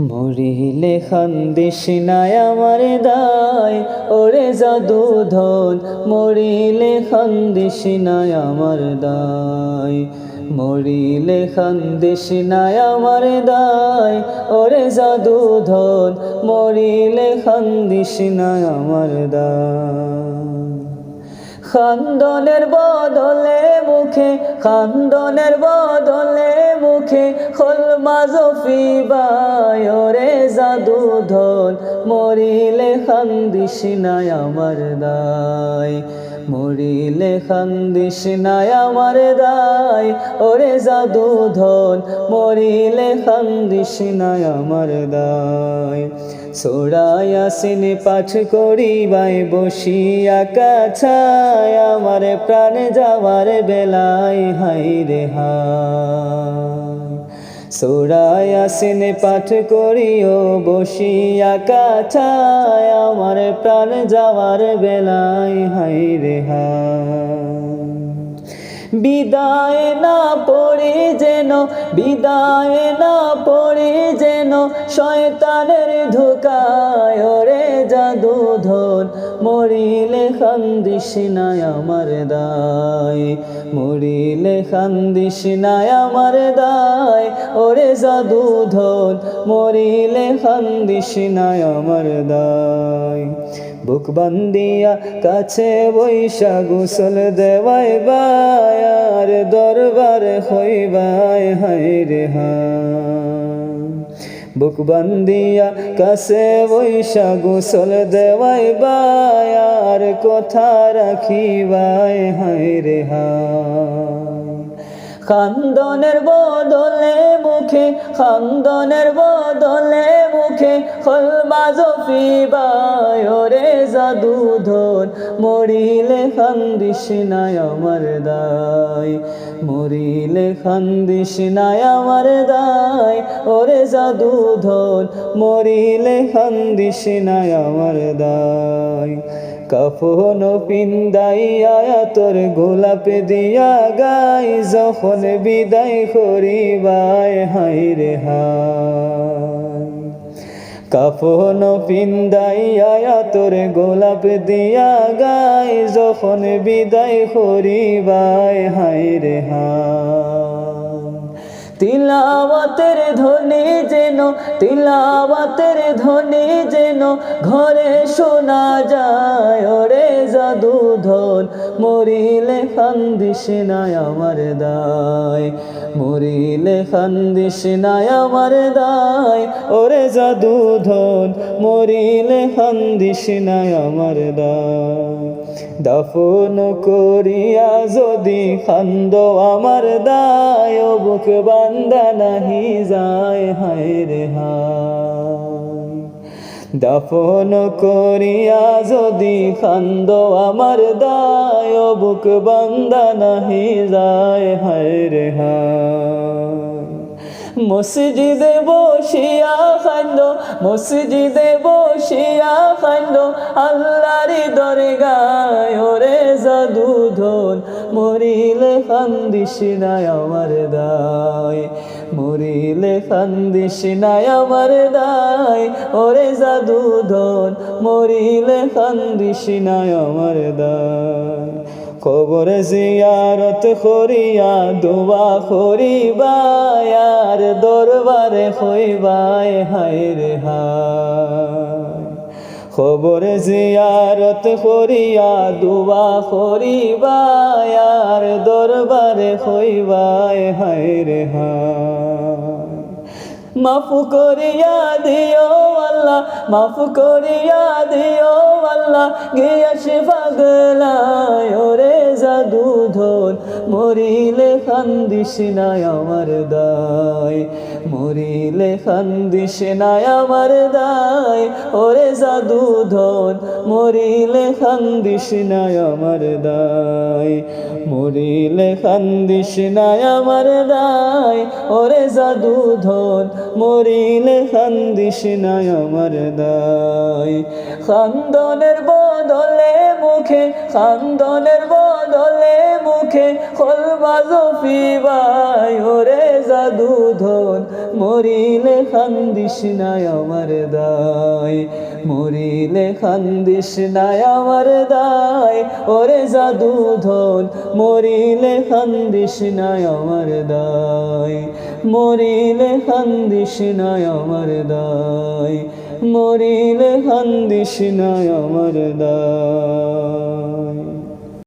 মরিলে খান্দিস নাই আমার দায়, ওরে জাদু ধন মরিলে খান্দিস নাই আমার দায়, মরিলে খান্দিস নাই আমার দায়, ওরে জাদু ধন মরিলে খান্দিস নাই আমার দায়। খান্দনের বদলে মুখে, খান্দনের বদলে মুখে, খোলমা মাজফি বায়রে জাদু ধন মরিলে খান্দিস আমার দায়। মরিলে খান্দিস নাই আমার দায়। ওরে জাদু ধন মরিলে খান্দিস নাই আমার দায়। সোড়ায়াসিন পাঠ করি বাই বসিয়া কাছায়। আমার প্রাণ যাওয়ার বেলায় হাই রে হায়। সোড়ায়াসিন পাঠ করিও, বসিয়া কাছায় আমার প্রাণ যাওয়ার বেলায় হাই রেহা বিদায় না পড়ে যেন, বিদায় না পড়ে যেন, শয়তানের ধোকায় ওরে জাদু ধন মরিলে খান্দিস নাই আমার দায়, মরিলে খান্দিস নাই আমার দায়। ওরে জাদু ধন, মরিলে খান্দিস নাই আমার দায়। বুক বান্দিয়া কাছে বৈশা গুসল দেওয়াই বায়ার দরবারে হইবাই হাই রে বুক বান্দিয়া কাছে বৈশা গোসল দেওয়াই বায়ার কথা রাখিবাই হাই রে খান্দনের বদলে মুখে, খান্দনের বদলে মুখে খলমাজফি বায়রে জাদু ধন, মরিলে খান্দিস নাই আমার দায়। মরিলে খান্দিস নাই আমার দায়, ওরে জাদু ধন, মরিলে খান্দিস নাই আমার দায়। কাফন পিন্দাইয়া তোর গোলাপ দিয়া গাই, যখন বিদায় করিবাই হাই রে হাই কাফন পিন্দাইয়া তোর গোলাপ দিয়া গাই যখন বিদায় করিবাই হাই রে হাই তিলাওয়াতের ধ্বনি যেন, তিলাওয়াতের ধ্বনি যেন ঘরে শোনা যায়। ওরে জাদু ধন মরিলে খান্দিস নাই আমার দায়। মরিলে খান্দিস নাই আমার দায়। ওরে জাদু ধন মরিলে খান্দিস নাই আমার দায়। দাফন করিয়া যদি খান্দ আমার দায় বুক বান্দা নাহি যায়, হায় রে হায়। দাফন করিয়া যদি খান্দ আমার দায় বুক বান্দা নাহি যায়, হায় রে হায়। মসজিদে বসিয়া খান্দ, মসজিদে বসিয়া খান্দ, আল্লাহরি দরগায় ওরে জাদু ধন মরিলে খান্দিস নাই আমার দায়। মরিলে খান্দিস নাই আমার দায়। ওরে জাদু ধন মরিলে খান্দিস নাই আমার দায়। কবর জিয়ারত করিয়া দোয়া করিবায়, আর দরবারে হইবায়, হায় রে খবর জিয়ারত করিয়া দুয়া করিবায়, আর দরবারে হইবায়, হায় রে হায়। মাফ করিয়া দিও আল্লাহ, মাফ করিয়া দিও আল্লাহ। গিয়াছে পাগলায়, ওরে জাদু ধন মরিলে খান্দিস নাই আমার দায়। মরিলে খান্দিস নাই আমার দায়। ওরে জাদু ধন মরিলে খান্দিস নাই আমার দায়। মরিলে খান্দিস নাই আমার দায়। ওরে জাদু ধন মরিলে খান্দিস নাই আমার দায়। খান্দনের বদলে মুখে খান্দনের বদলে মুখে খোলবাজো ফিবাই ওরে জাদু ধন মরিলে খান্দিস নাই আমার দায়, মরিলে খান্দিস নাই আমার দায়, ওরে জাদু ধন মরিলে খান্দিস নাই আমার দায়, মরিলে খান্দিস নাই আমার দায়। মরিলে কান্দিস নাই আমার দায়।